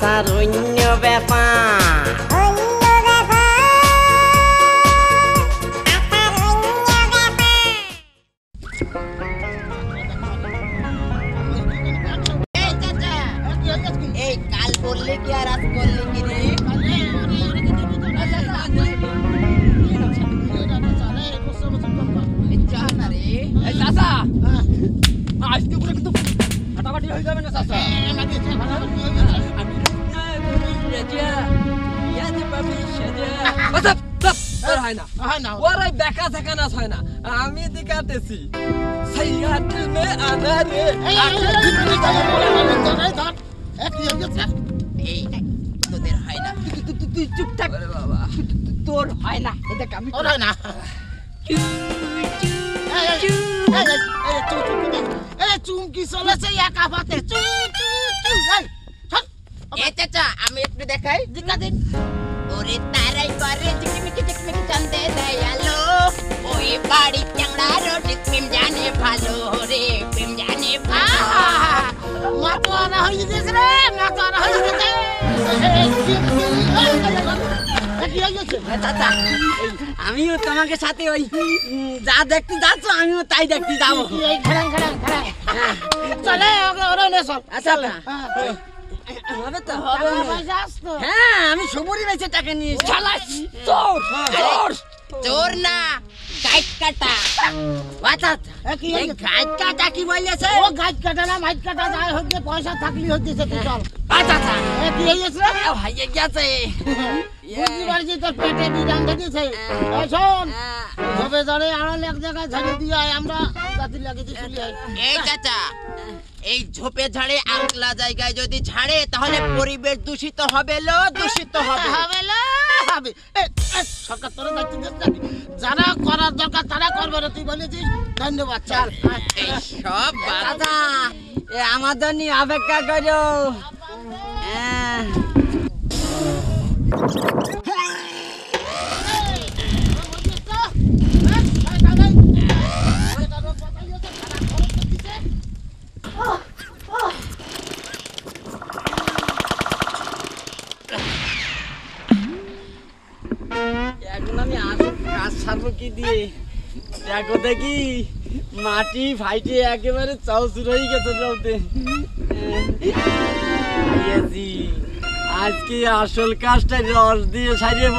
চাচার অন্য ব্যাপার। অন্য ব্যাপার আসার অন্য ব্যাপার এই কাল বললে কি আর আজ করলে কি রে? এই চা না রে। এই চাচা! আজকে পুরো কিন্তু ফাটাফাটি হয়ে যাবে না চাচা? ইয়া আচ্ছা তোর হয় না ওরাই বেকা থেকে নাচ হয় না আমি দেখাতেছি সৈয়াদ মে আনা রে এই তোদের হয় না তুই চুপ থাক তোর হয় না এটা আমি চুমকি চলেছে একা পাতে চাচা আমি একটু দেখাই। ওরে তারাই করে ঝিকমিকি ঝিকমিকি চন্দে দয়ালো ওই বাড়ি চ্যাংড়া রোটি প্রেম জানে ভালো রে প্রেম জানে মাতোয়ারা হয়ে গেছে রে মাতোয়ারা হয়ে গেছে। হয়ে আমিও তোমাকে সাথে ওই যা দেখতে যাচ্ছ আমিও তাই দেখতে যাব। খাড়াং চলে ওরা আচ্ছা হ্যাঁ। হবে তো পয়সা আসতো হ্যাঁ আমি সবুরি বেঁচে টাকা নিয়ে চালাস তোর তোর। চোর না গাইড কাটা আচ্ছা এই হয়ে কাটা কি বলেছে? ও গাছ কাটা না মাইট কাটা যায় হচ্ছে পয়সা থাকলি হচ্ছে তুই চল। আচ্ছা আচ্ছা এ কি হয়ে গেছে রে? ভাইয়ে গেছে। বুঝতে পারছি তোর পেটে ধরেছে শোন ধরে আড়াল এক জায়গায় ঝাড়ে দিয়ে আমরা। এই চাচা এই ঝোপে ঝাড়ে আগলা জায়গায় যদি ঝাড়ে তাহলে পরিবেশ দূষিত হবে লো দূষিত হবে। হবে হবে। সরকার তোর দায়িত্ব যারা করার দরকার তারা করবে না তুই বলেছিস? ধন্যবাদ চল। সব দাদা এ আমার অপেক্ষা করো হ্যাঁ এখন আমি আসল সারবো কি দিয়ে। দেখো দেখি, মাটি ফাইটে একেবারে চাউচুর হয়ে গেছে আইয়াছি আজকে আসল কাজটা রস দিয়ে সারিয়ে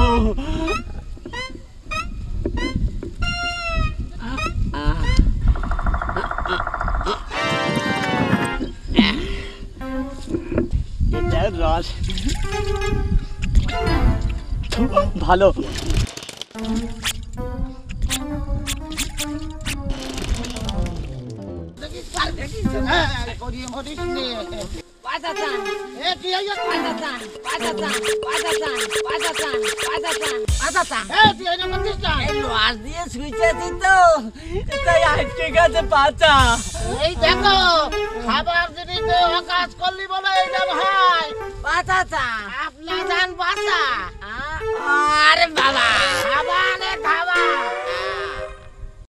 এটা রস। ভালো। এই দেখো খাবার জিনিস তো কাজ করলি বলে এইটা ভাই পাচা চা আপনা জান বাসা আরে বাবা।